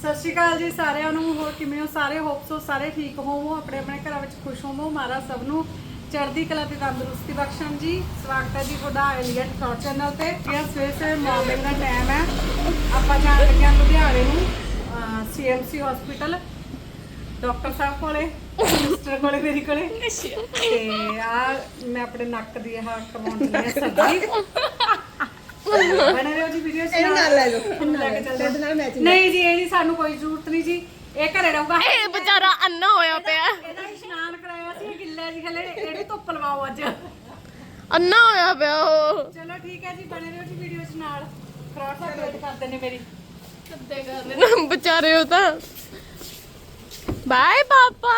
ਸਤਿ ਸ਼੍ਰੀ ਅਕਾਲ ਜੀ ਸਾਰਿਆਂ ਨੂੰ ਹੋਰ ਕਿਵੇਂ ਹੋ? ਸਾਰੇ ਹੋਪ ਸੋ ਸਾਰੇ ਠੀਕ ਹੋਵੋ ਆਪਣੇ ਆਪਣੇ ਘਰਾਂ ਵਿੱਚ ਖੁਸ਼ ਹੋਵੋ। ਮਹਾਰਾਜ ਸਭ ਨੂੰ ਚੜ੍ਹਦੀ ਕਲਾ ਤੇ ਤੰਦਰੁਸਤੀ ਬਖਸ਼ਣ ਜੀ। ਸਵਾਗਤ ਹੈ ਜੀ ਤੁਹਾਡਾ ਐਲੀਅਟ ਸ਼ਾਰਟ ਚੈਨਲ ਤੇ। ਇਹ ਸਵੇਰ ਸਵੇਰ ਮਾਰਨਿੰਗ ਦਾ ਟਾਈਮ ਹੈ। ਆਪਾਂ ਜਾਣ ਲੱਗੇ ਹਾਂ ਲੁਧਿਆਣੇ ਨੂੰ ਸੀਐਮਸੀ ਹਸਪੀਟਲ ਡਾਕਟਰ ਸਾਹਿਬ ਕੋਲੇ ਮਿਸਟਰ ਕੋਲੇ ਮੇਰੀ ਕੋਲੇ। ਤੇ ਆ ਮੈਂ ਆਪਣੇ ਨੱਕ ਦੀ ਆਹ ਚੱਲੀ ਹਾਂ ਸਰਜਰੀ ਬਣੇ ਰਹੋ ਜੀ ਵੀਡੀਓ ਚ ਇਹਨੂੰ ਨਾਲ। ਲੈ ਲਓ। ਇਹਦੇ ਨਾਲ matching ਨਹੀਂ। ਜੀ ਇਹ ਨਹੀਂ ਸਾਨੂੰ ਕੋਈ ਜ਼ਰੂਰਤ ਨਹੀਂ ਜੀ। ਇਹ ਘਰੇ ਰਹੂਗਾ। ਇਹ ਵਿਚਾਰਾ ਅੰਨਾ ਹੋਇਆ ਪਿਆ। ਇਹਦਾ ਇਸ਼ਨਾਨ ਕਰਾਇਆ ਸੀ ਇਹ ਗਿੱਲਾ ਜੀ ਹਲੇ ਇਹਨੂੰ ਧੁੱਪ ਲਵਾਓ ਅੱਜ। ਅੰਨਾ ਹੋਇਆ ਪਿਆ ਉਹ। ਚਲੋ ਠੀਕ ਹੈ ਜੀ ਬਣੇ ਰਹੋ ਜੀ ਵੀਡੀਓ ਚ ਨਾਲ। ਫਰਾਡ ਸਾਹਿਬ ਵੇਟ ਕਰਦੇ ਨੇ ਮੇਰੀ। ਕਿੱਦੇ ਕਰਦੇ ਨਾ ਵਿਚਾਰੇ ਉਹ ਤਾਂ। ਬਾਏ ਪਾਪਾ।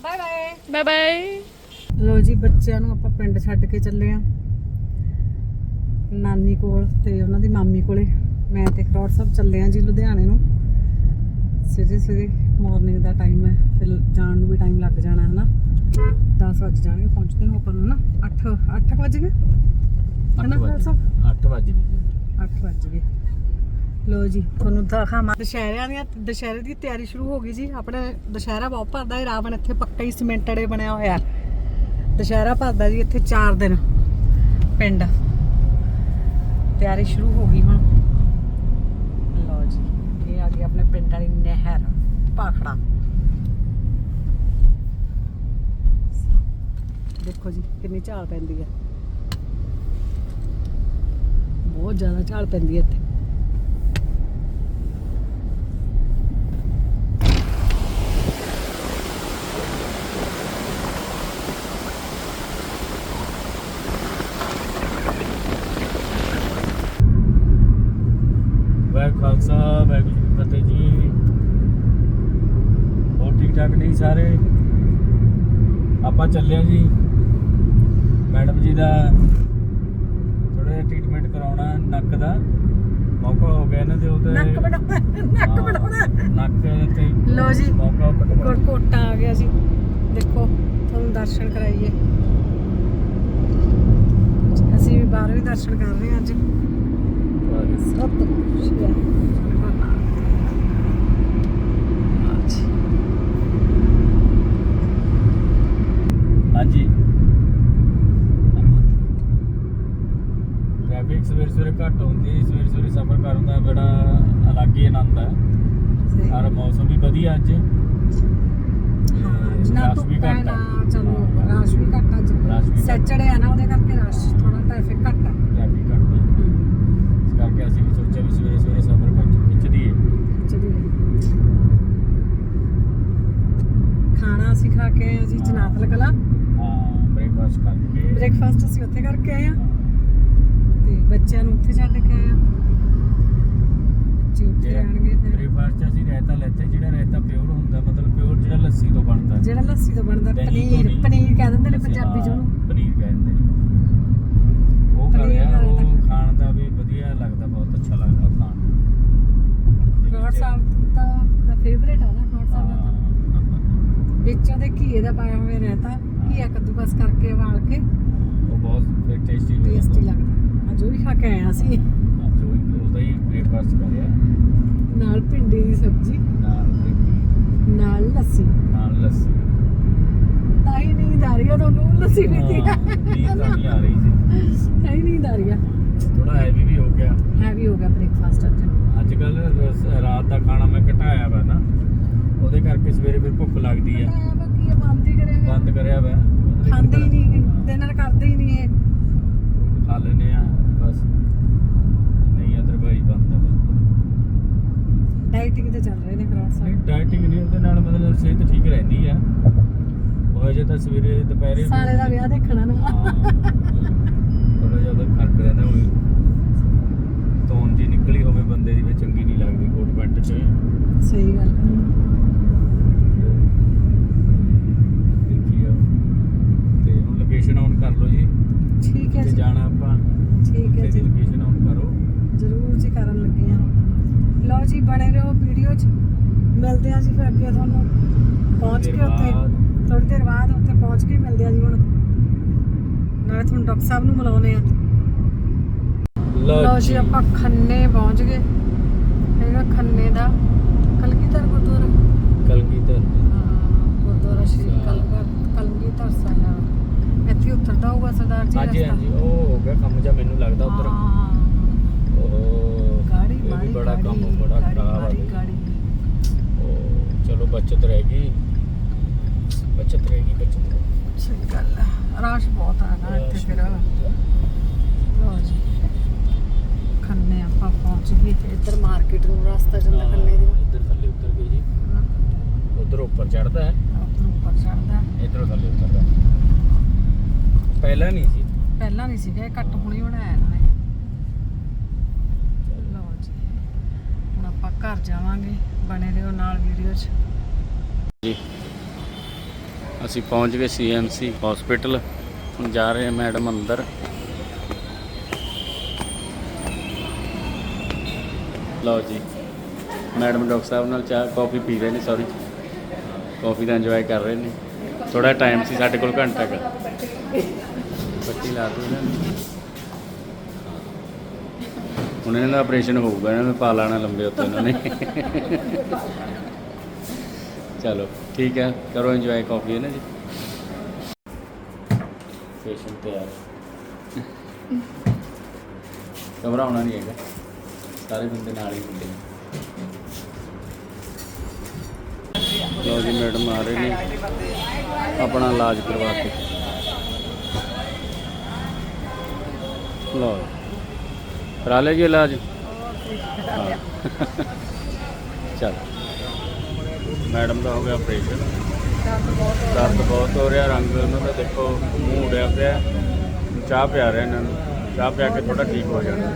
ਬਾਏ ਬਾਏ ਬਾਏ ਬਾਏ ਲੋ ਜੀ ਬੱਚਿਆਂ ਨੂੰ ਆਪਾਂ ਪਿੰਡ ਛੱਡ ਕੇ ਚੱਲੇ ਆ। ਨਾਨੀ ਕੋਲ ਤੇ ਉਹਨਾਂ ਦੀ ਮਾਮੀ ਕੋਲੇ। ਮੈਂ ਤੇ ਖਰੋੜ ਸਾਹਿਬ ਚੱਲੇ ਆ ਜੀ ਲੁਧਿਆਣੇ ਨੂੰ। ਸਵੇਰੇ ਸਵੇਰੇ ਮਾਰਨਿੰਗ ਦਾ ਟਾਈਮ ਹੈ ਫਿਰ ਜਾਣ ਨੂੰ ਵੀ ਟਾਈਮ ਲੱਗ ਜਾਣਾ ਹੈ ਨਾ 10 ਵਜੇ ਜਾਣਗੇ ਪਹੁੰਚਦੇ ਨੂੰ ਆਪਾਂ ਨੂੰ ਨਾ 8 8 ਵਜੇ ਗਏ? ਹਨਾ ਖਰੋੜ ਸਾਹਿਬ? 8 ਵਜੇ ਵੀ 8 ਵਜ ਗਏ। ਲੋ ਜੀ ਤੁਹਾਨੂੰ ਦਿਖਾਵਾਂ ਦੁਸ਼ਹਿਰਿਆਂ ਦੀਆਂ ਦੁਸ਼ਹਿਰੇ ਦੀ ਤਿਆਰੀ ਸ਼ੁਰੂ ਹੋ ਗਈ ਜੀ। ਆਪਣੇ ਦੁਸ਼ਹਿਰਾ ਬਹੁਤ ਭਰਦਾ ਹੈ ਰਾਵਣ ਇੱਥੇ ਪੱਕਾ ਹੀ ਸੀਮੈਂਟੜੇ ਬਣਿਆ ਹੋਇਆ। ਦੁਸ਼ਹਿਰਾ ਭਰਦਾ ਜੀ ਇੱਥੇ 4 ਦਿਨ ਪਿੰਡ। ਤਿਆਰੀ ਸ਼ੁਰੂ ਹੋ ਗਈ ਹੁਣ। ਲਓ ਜੀ, ਇਹ ਆ ਗਈ ਆਪਣੇ ਪਿੰਡ ਵਾਲੀ ਨਹਿਰ ਪਾਖੜਾ ਦੇਖੋ ਜੀ, ਕਿੰਨੀ ਝਾਲ ਪੈਂਦੀ ਹੈ। ਬਹੁਤ ਜ਼ਿਆਦਾ ਝਾਲ ਪੈਂਦੀ ਹੈ ਇੱਥੇ। ਵਾਹਿਗੁਰੂ ਖਾਲਸਾ ਵਾਹਿਗੁਰੂ ਜੀ ਫਤਿਹ ਜੀ। ਹੋਰ ਠੀਕ ਠਾਕ ਨਹੀਂ ਸਾਰੇ? ਆਪਾਂ ਚੱਲਿਆ ਜੀ। ਮੈਡਮ ਜੀ ਦਾ ਥੋੜਾ ਜਿਹਾ ਟ੍ਰੀਟਮੈਂਟ ਕਰਾਉਣਾ ਨੱਕ ਦਾ। ਮੌਕਾ ਹੋ ਗਿਆ ਇਹਨਾਂ ਦੇ ਉਹਦੇ ਨੱਕ ਬਣਾਉਣਾ ਨੱਕ ਬਣਾਉਣਾ। ਨੱਕ ਤੇ ਲੋ ਜੀ ਮੌਕਾ ਕਟਵਾ ਕੋਟ ਕੋਟਾ ਆ ਗਿਆ ਜੀ। ਦੇਖੋ ਤੁਹਾਨੂੰ ਦਰਸ਼ਨ ਕਰਾਈਏ। ਅਸੀਂ ਵੀ ਬਾਹਰ ਵੀ ਦਰਸ਼ਨ ਕਰ ਰਹੇ ਹਾਂ ਅੱਜ। ਸ਼੍ਰੀ ਅਕਾਲ ਹਾਂਜੀ। ਟ੍ਰੈਫਿਕ ਸਵੇਰ ਸਵੇਰੇ ਘੱਟ ਹੁੰਦੀ ਸਵੇਰ ਸਵੇਰੇ ਸਫ਼ਰ ਕਰਨ ਦਾ ਬੜਾ ਅਲੱਗ ਹੀ ਆਨੰਦ ਹੈ। ਔਰ ਮੌਸਮ ਵੀ ਵਧੀਆ ਅੱਜ। ਨਾ ਹੈ। ਚਲੋ ਰਸ਼ ਵੀ ਘੱਟ ਅੱਜ। ਸੈਚਰਡੇ ਆ ਨਾ ਉਹਦੇ ਕਰਕੇ ਰਸ਼ ਥੋੜਾ ਟ੍ਰੈਫਿਕ ਘੱਟ ਹੈ ਟ੍ਰੈਫਿਕ ਘੱਟ ਹੈ ਇਸ ਕਰਕੇ ਅਸੀਂ ਵੀ ਸੋਚਿਆ ਵੀ ਸਵੇਰੇ ਸਵੇਰੇ ਸਫ਼ਰ ਕਰ ਖਿੱਚਦੀ ਹੈ ਚਲਿਏ ਖਾਣਾ ਅਸੀਂ ਖਾ ਕੇ ਆਏ ਹਾਂ ਜੀ ਜਨਾਤਲ ਕਲਾ। ਹਾਂ ਬ੍ਰੇਕਫਾਸਟ ਕਰਕੇ। ਬ੍ਰੇਕਫਾਸਟ ਅਸੀਂ ਉੱਥੇ ਕਰਕੇ ਆਏ ਆ ਤੇ ਬੱਚਿਆਂ ਨੂੰ ਉੱਥੇ ਛੱਡ ਕੇ ਆਏ ਆ ਬੱਚੇ ਉੱਥੇ ਰਹਿਣਗੇ ਫਿਰ। ਬ੍ਰੇਕਫਾਸਟ 'ਚ ਅਸੀਂ ਰਾਇਤਾ ਲੈਤੇ ਜਿਹੜਾ ਰਾਇਤਾ ਪਿਓਰ ਹੁੰਦਾ ਮਤਲਬ ਪਿਓਰ ਜਿਹੜਾ ਲੱਸੀ ਤੋਂ ਬਣਦਾ। ਜਿਹੜਾ ਲੱਸੀ ਤੋਂ ਬਣਦਾ ਦਹੀਂ ਪਨੀਰ ਨਹੀਂ। ਪਨੀਰ ਕਹਿ ਦਿੰਦੇ ਨੇ ਪੰਜਾਬੀ ਚ ਉਹਨੂੰ ਪਨੀਰ ਕਹਿੰਦੇ ਨੇ ਉਹ ਪਨੀਰ ਖਾਇਆ ਦਾ ਰਾਇਤਾ ਉਹ ਖਾ- ਖਾਣ ਦਾ ਵੀ ਵਧੀਆ ਲੱਗਦਾ ਬਹੁਤ ਅੱਛਾ ਲੱਗਦਾ ਉਹ ਖਾਣ ਨੂੰ। ਖਰੋੜ ਸਾਹਿਬ ਦਾ ਦਾ ਫੇਵਰੇਟ ਆ ਨਾ ਖਰੋੜ ਸਾਹਿਬ ਦਾ ਤਾਂ ਹਾਂ। ਵਿੱਚ ਉਹਦੇ ਘੀਏ ਦਾ ਪਾਇਆ ਹੋਇਆ ਰਹਿਤਾ ਘੀਆ ਕੱਦੂਕਸ ਕਰਕੇ ਵਾਲ ਕੇ। ਉਹ ਬਹੁਤ ਫਿਰ ਟੇਸਟੀ ਟੇਸਟੀ ਲੱਗਦਾ। ਅੱਜ ਉਹ ਵੀ ਖਾ ਕੇ ਆਏ ਹਾਂ ਅਸੀਂ ਜੋ ਉਹਦਾ ਹੀ ਬ੍ਰੇਕਫਾਸਟ ਕਰਿਆ। ਨਾਲ ਭਿੰਡੀ ਦੀ ਸਬਜ਼ੀ। ਨਾਲ ਬ੍ਰੇਕ- ਨਾਲ ਲੱਸੀ। ਨਾਲ ਲੱਸੀ। ਤਾਂ ਹੀ ਨੀਂਦ ਆ ਰਹੀ ਆ ਤੁਹਾਨੂੰ ਲੱਸੀ ਪੀਤੀ ਆ। ਨਹੀਂ ਆ ਰਹੀ ਸੀ। ਤਾਂ ਹੀ ਨੀਂਦ ਆ ਰਹੀ ਆ। ਥੋੜਾ ਹੈਵੀ ਵੀ ਹੋ ਗਿਆ। ਹੈਵੀ ਹੋ ਗਿਆ ਬ੍ਰੇਕਫਾਸਟ ਅੱਜ। ਅੱਜ ਕੱਲ ਰਾਤ ਦਾ ਖਾਣਾ ਮੈਂ ਘਟਾਇਆ ਵਾ ਨਾ। ਉਹਦੇ ਕਰਕੇ ਸਵੇਰੇ ਫਿਰ ਭੁੱਖ ਲੱਗਦੀ ਵਾ ਆ, ਬੰਦ ਹੀ ਕਰਿਆ ਹੋਇਆ। ਬੰਦ ਕਰਿਆ ਵਾ ਉਹਦੇ ਲਈ ਖਾਂਦੇ ਹੀ ਨਹੀਂ ਹਾਂ। ਦਿਨ ਨਾਲ ਕਰਦੇ ਹੀ ਨਹੀਂ ਇਹ। ਫਰੂਟ ਖਾ ਲੈਨੇ ਆ ਬਸ। ਨਹੀਂ ਅਦਰਵਾਈਜ਼ ਬੰਦ ਆ ਬਿਲਕੁਲ। ਡਾਈਟਿੰਗ ਤੇ ਚੱਲ ਰਹੇ ਨੇ ਖਰਾਬ ਨਹੀਂ ਸਾਹਿਬ ਡਾਈਟਿੰਗ ਨਹੀਂ ਉਹਦੇ ਨਾਲ ਮਤਲਬ ਸਿਹਤ ਠੀਕ ਰਹਿੰਦੀ ਆ। ਉਹ ਅਜੇ ਤਾਂ ਸਵੇਰੇ ਦੁਪਹਿਰੇ ਸਾਲੇ ਦਾ ਵਿਆਹ ਦੇਖਣਾ ਨਾ। ਥੋੜਾ ਜਿਹਾ ਉਹਦਾ ਫ਼ਰਕ ਰਹਿੰਦਾ ਹੋਈ ਤੋਨ ਜੀ ਨਿਕਲੀ ਹੋਵੇ ਬੰਦੇ ਦੀ ਵੀ ਚੰਗੀ ਨਹੀਂ ਲੱਗਦੀ ਕੋਟ ਪੈਂਟ 'ਚ। ਅਸੀਂ ਫਿਰ ਅੱਗੇ ਤੁਹਾਨੂੰ ਪਹੁੰਚ ਕੇ ਉੱਥੇ ਥੋੜੀ ਦੇਰ ਬਾਅਦ। ਉੱਥੇ ਪਹੁੰਚ ਕੇ ਮਿਲਦੇ ਆ ਜੀ ਹੁਣ। ਨਾਲੇ ਤੁਹਾਨੂੰ ਡਾਕਟਰ ਸਾਹਿਬ ਨੂੰ ਬੁਲਾਉਨੇ ਆ। ਲਓ ਜੀ ਆਪਾਂ ਖੰਨੇ ਪਹੁੰਚ ਗਏ। ਇਹਦਾ ਖੰਨੇ ਦਾ ਕਲਗੀਧਰ ਗੁਰਦੁਆਰਾ। ਕਲਗੀਧਰ। ਗੁਰਦੁਆਰਾ ਸ਼੍ਰੀ ਕਲਗੀਧਰ ਕਲਗੀਧਰ ਸਾਹਿਬ। ਇੱਥੇ ਉਤਰਦਾ ਹੋਊਗਾ ਸਰਦਾਰ ਜੀ ਹਾਂਜੀ ਹਾਂਜੀ। ਉਹ ਹੋ ਗਿਆ ਕੰਮ ਜਾਂ ਮੈਨੂੰ ਲੱਗਦਾ ਉਧਰ। ਉਹ ਗਾੜੀ ਮਾਰੀ ਬੜਾ ਕੰਮ ਬੜਾ ਖਰਾਬ ਆ ਗਾੜੀ ਗਾੜੀ। ਉਹ ਬਚਤ ਰਹੇਗੀ ਬਚਤ ਰਹੇਗੀ ਬਚਤ ਰਹੇਗੀ। ਸਹੀ ਗੱਲ ਹੈ। ਰਸ਼ ਬਹੁਤ ਹੈ ਨਾ ਇੱਥੇ ਫਿਰ। ਲਓ ਜੀ। ਖੰਨੇ ਆਪਾਂ ਪਹੁੰਚ ਗਏ। ਇੱਧਰ ਮਾਰਕੀਟ ਨੂੰ ਰਸਤਾ ਜਾਂਦਾ ਖੰਨੇ ਦੀ। ਇੱਧਰ ਥੱਲੇ ਉਤਰ ਗਏ ਜੀ। ਉਧਰ ਉੱਪਰ ਚੜਦਾ ਹੈ। ਉੱਧਰ ਉੱਪਰ ਚੜਦਾ ਇੱਧਰੋਂ ਥੱਲੇ ਉਤਰਦਾ ਪਹਿਲਾਂ ਨਹੀਂ ਸੀ। ਪਹਿਲਾਂ ਨਹੀਂ ਸੀਗਾ ਇਹ ਕੱਟ ਹੁਣੀ ਬਣਾਇਆ ਇਹਨਾਂ ਨੇ। ਲਓ ਜੀ। ਹੁਣ ਆਪਾਂ ਘਰ ਜਾਵਾਂਗੇ ਬਣੇ ਰਹੋ ਨਾਲ ਵੀਡੀਓ 'ਚ। ਜੀ। ਅਸੀਂ ਪਹੁੰਚ ਗਏ ਸੀਐਮਸੀ ਹਸਪੀਟਲ ਹੁਣ ਜਾ ਰਹੇ ਹਾਂ ਮੈਡਮ ਅੰਦਰ। ਲਓ ਜੀ। ਮੈਡਮ ਡਾਕਟਰ ਸਾਹਿਬ ਨਾਲ ਚਾਹ ਕਾਫੀ ਪੀ ਰਹੇ ਨੇ ਸੌਰੀ ਕਾਫੀ ਦਾ ਇੰਜੋਏ ਕਰ ਰਹੇ ਨੇ। ਥੋੜਾ ਟਾਈਮ ਸੀ ਸਾਡੇ ਕੋਲ, ਘੰਟਾ ਕੁ। ਬੱਤੀ ਲਾ ਦੋ ਇਹਨਾਂ ਨੂੰ। ਹੁਣ ਇਹਨਾਂ ਦਾ ਆਪਰੇਸ਼ਨ ਹੋਊਗਾ, ਇਹਨਾਂ ਨੂੰ ਪਾ ਲਾਣਾ ਲੰਬੇ ਉੱਤੇ ਇਹਨਾਂ ਨੇ। ਚਲੋ ਠੀਕ ਹੈ। ਕਰੋ ਇੰਜੋਏ ਕਾਫੀ ਹੈ ਨਾ ਜੀ? ਪੇਸ਼ੈਂਟ ਤਿਆਰ ਘਬਰਾਉਣਾ ਨਹੀਂ ਹੈਗਾ। ਸਾਰੇ ਬੰਦੇ ਨਾਲ ਹੀ ਹੁੰਦੇ ਨੇ। ਲੋ ਜੀ ਮੈਡਮ ਆ ਰਹੇ ਨੇ। ਆਪਣਾ ਇਲਾਜ ਕਰਵਾ ਕੇ। ਲੋ ਕਰਾ ਲਿਆ ਜੀ ਇਲਾਜ? ਚਲ। ਮੈਡਮ ਦਾ ਹੋ ਗਿਆ ਆਪਰੇਸ਼ਨ ਦਰਦ ਬਹੁਤ ਹੋ ਰਿਹਾ, ਰੰਗ ਉਹਨਾਂ ਦਾ ਦੇਖੋ, ਮੂੰਹ ਉੜਿਆ ਪਿਆ। ਚਾਹ ਪਿਆ ਰਿਹਾ ਇਹਨਾਂ ਨੂੰ। ਚਾਹ ਪਿਆ ਕੇ ਥੋੜਾ ਠੀਕ ਹੋ ਜਾਣਾ।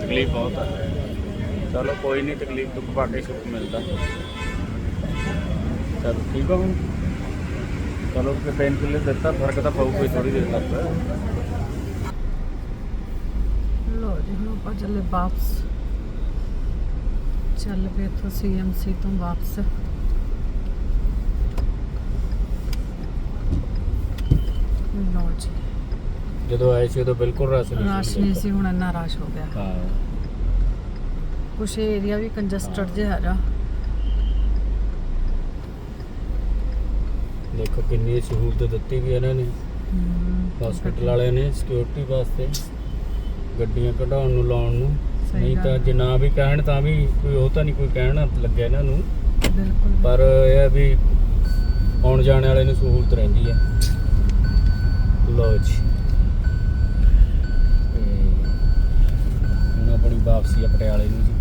ਤਕਲੀਫ ਬਹੁਤ ਹੈ ਚਲੋ ਕੋਈ ਨਹੀਂ, ਤਕਲੀਫ ਦੁੱਖ ਪਾ ਕੇ ਸੁੱਖ ਮਿਲਦਾ। ਚਲੋ ਠੀਕ ਹੋ ਚਲੋ ਕਿ ਪੇਨ ਕਿਲਰ ਦਿੱਤਾ, ਫ਼ਰਕ ਤਾਂ ਪਊ ਕੋਈ ਥੋੜੀ ਦੇਰ ਤੱਕ। ਲੋ ਜੀ, ਹੁਣ ਆਪਾਂ ਚੱਲੇ ਵਾਪਸ। ਚੱਲ ਪਏ ਇੱਥੋਂ ਸੀਐਮਸੀ ਤੋਂ ਵਾਪਸ। ਜਦੋਂ ਆਏ ਸੀ ਉਦੋਂ ਬਿਲਕੁਲ ਰਸ ਨਹੀਂ ਰਸ਼ ਨਹੀਂ ਸੀ ਹੁਣ ਇੰਨਾ ਰਸ਼ ਹੋ ਗਿਆ। ਹਾਂ। ਕੁਛ ਏਰੀਆ ਵੀ ਕੰਜਸਟਡ ਜਿਹਾ ਹੈਗਾ। ਦੇਖੋ ਕਿੰਨੀ ਸਹੂਲਤ ਦਿੱਤੀ ਵੀ ਇਹਨਾਂ ਨੇ। ਹਸਪੀਟਲ ਵਾਲਿਆਂ ਨੇ ਸਿਕਿਉਰਿਟੀ ਵਾਸਤੇ। ਗੱਡੀਆਂ ਕਢਾਉਣ ਨੂੰ ਲਾਉਣ ਨੂੰ। ਨਹੀਂ ਤਾਂ। ਜੇ ਨਾ ਵੀ ਕਹਿਣ ਤਾਂ ਵੀ ਕੋਈ ਉਹ ਤਾਂ ਨਹੀਂ ਕੋਈ ਕਹਿਣ ਲੱਗਿਆ ਇਹਨਾਂ ਨੂੰ। ਬਿਲਕੁਲ। ਪਰ ਇਹ ਵੀ ਆਉਣ ਜਾਣ ਵਾਲੇ ਨੂੰ ਸਹੂਲਤ ਰਹਿੰਦੀ ਹੈ ਲੋ ਜੀ ਹੁਣ ਆਪਣੀ ਵਾਪਸੀ ਆ ਪਟਿਆਲੇ ਨੂੰ ਜੀ।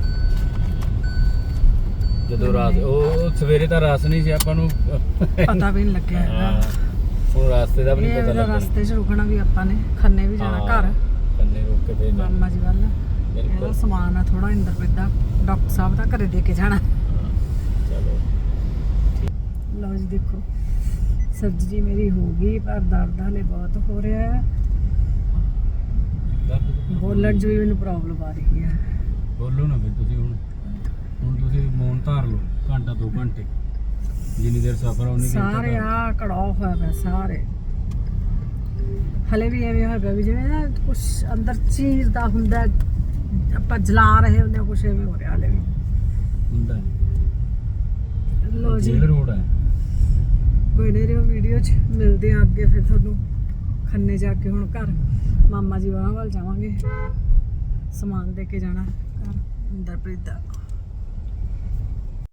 ਜਦੋਂ ਰਾਤ ਉਹ ਸਵੇਰੇ ਤਾਂ ਰਸ ਨਹੀਂ ਸੀ ਆਪਾਂ ਨੂੰ। ਪਤਾ ਵੀ ਨਹੀਂ ਲੱਗਿਆ ਹਾਂ। ਹੈਗਾ। ਹੁਣ ਰਸਤੇ ਦਾ ਵੀ ਨਹੀਂ ਪਤਾ ਲੱਗਣਾ। ਰਸਤੇ 'ਚ ਰੁਕਣਾ ਵੀ ਆਪਾਂ ਨੇ ਖੰਨੇ ਵੀ ਜਾਣਾ ਘਰ। ਕੰਨੇ ਰੋਕ ਕੇ ਫੇਰ। ਮਾਮਾ ਜੀ ਵੱਲ। ਇਹਦਾ ਬਿਲਕੁਲ। ਸਮਾਨ ਆ ਥੋੜਾ ਇੰਦਰਪ੍ਰੀਤ ਦਾ ਡਾਕਟਰ ਸਾਹਿਬ ਦਾ ਘਰੇ ਦੇ ਕੇ ਜਾਣਾ। ਚਲੋ। ਲਓ ਜੀ ਦੇਖੋ। ਸਰਜਰੀ ਮੇਰੀ ਹੋ ਗਈ ਪਰ ਦਰਦ ਹਲੇ ਬਹੁਤ ਹੋ ਰਿਹਾ ਹੈ। ਬੋਲਣ 'ਚ ਵੀ ਮੈਨੂੰ ਪ੍ਰੋਬਲਮ ਆ ਰਹੀ ਹੈ। ਬੋਲੋ ਨਾ ਫਿਰ ਤੁਸੀਂ ਹੁਣ। ਹੁਣ ਤੁਸੀਂ ਮੌਨ ਧਾਰ ਲਓ ਘੰਟਾ ਦੋ ਘੰਟੇ। ਜਿੰਨੀ ਦੇਰ ਸਫ਼ਰ ਦੇਰ ਸਾਰੇ ਆ ਕੜਾਅ ਹੋਇਆ ਪਿਆ ਸਾਰੇ। ਹਲੇ ਵੀ ਐਵੇਂ ਹੋਇਆ ਪਿਆ ਵੀ ਜਿਵੇਂ ਨਾ ਕੁਝ ਅੰਦਰ ਚੀਰਦਾ ਹੁੰਦਾ ਹੈ। ਆਪਾਂ ਜਲਾ ਰਹੇ ਹੁੰਦੇ ਕੁਝ ਐਵੇਂ ਹੋ ਰਿਹਾ ਹਲੇ ਵੀ। ਹੁੰਦਾ ਲੋ ਜੀ। ਰੋਡ ਹੈ। ਬਣੇ ਰਹੋ ਵੀਡੀਓ 'ਚ। ਮਿਲਦੇ ਆ ਅੱਗੇ ਫਿਰ ਤੁਹਾਨੂੰ। ਖੰਨੇ ਜਾ ਕੇ ਹੁਣ ਘਰ। ਮਾਮਾ ਜੀ ਵਾਲਾ ਵੱਲ ਜਾਵਾਂਗੇ। ਸਮਾਨ ਦੇ ਕੇ ਜਾਣਾ। ਘਰ। ਇੰਦਰਪ੍ਰੀਤ ਦਾ